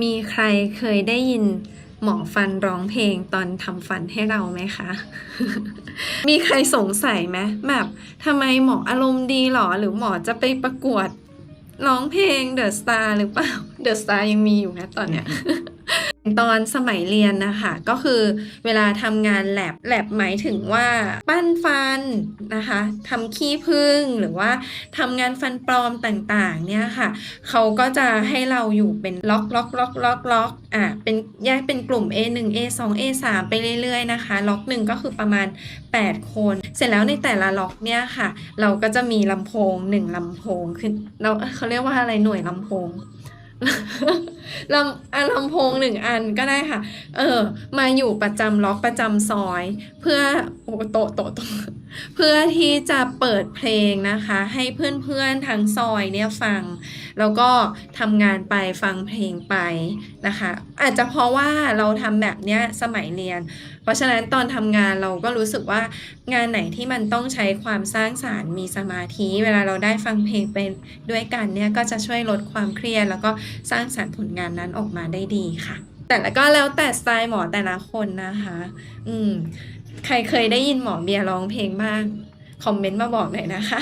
มีใครเคยได้ยินหมอฟันร้องเพลงตอนทำฟันให้เราไหมคะ มีใครสงสัยไหมแบบทำไมหมออารมณ์ดีหรอ หรือหมอจะไปประกวดร้องเพลงเดอะสตาร์หรือเปล่า เดอะสตาร์ยังมีอยู่นะตอนเนี้ย ตอนสมัยเรียนนะคะก็คือเวลาทำงานแลบแลบหมายถึงว่าปั้นฟันนะคะทำขี้ผึ้งหรือว่าทำงานฟันปลอมต่างๆเนี่ยค่ะเขาก็จะให้เราอยู่เป็นล็อกล็อกล็อกล็อกล็อกอะเป็นแยกเป็นกลุ่ม A1 A2 A3 ไปเรื่อยๆนะคะล็อกหนึ่งก็คือประมาณ 8 คน เสร็จแล้วในแต่ละล็อกเนี่ยค่ะ เราก็จะมีลำโพงหนึ่งลำโพงคือเราเขาเรียกว่าอะไรหน่วยลำโพง ลำอะลำโพงหนึ่งอันก็ได้ค่ะ เออ มาอยู่ประจำล็อกประจำซอย เพื่อโอ้โตะโตะโตะ เพื่อที่จะเปิดเพลงนะคะ ให้เพื่อนๆทั้งซอยเนี่ยฟัง แล้วก็ทำงานไปฟังเพลงไปนะคะ อาจจะเพราะว่าเราทำแบบเนี้ยสมัยเรียน เพราะฉะนั้นตอนทำงานเราก็รู้สึกว่างานไหนที่มันต้องใช้ความสร้างสารรค์มีสมาธิ เวลาเราได้ฟังเพลงไปด้วยกันเนี่ยก็จะช่วยลดความเครียดแล้วก็สร้างสรรค์ผลงานนั้นออกมาได้ดีค่ะ แต่ละก็แล้วแต่สไตล์หมอแต่ละคนนะคะ อืม ใครเคยได้ยินหมอเบียร์ร้องเพลงบ้าง คอมเมนต์มาบอกหน่อยนะคะ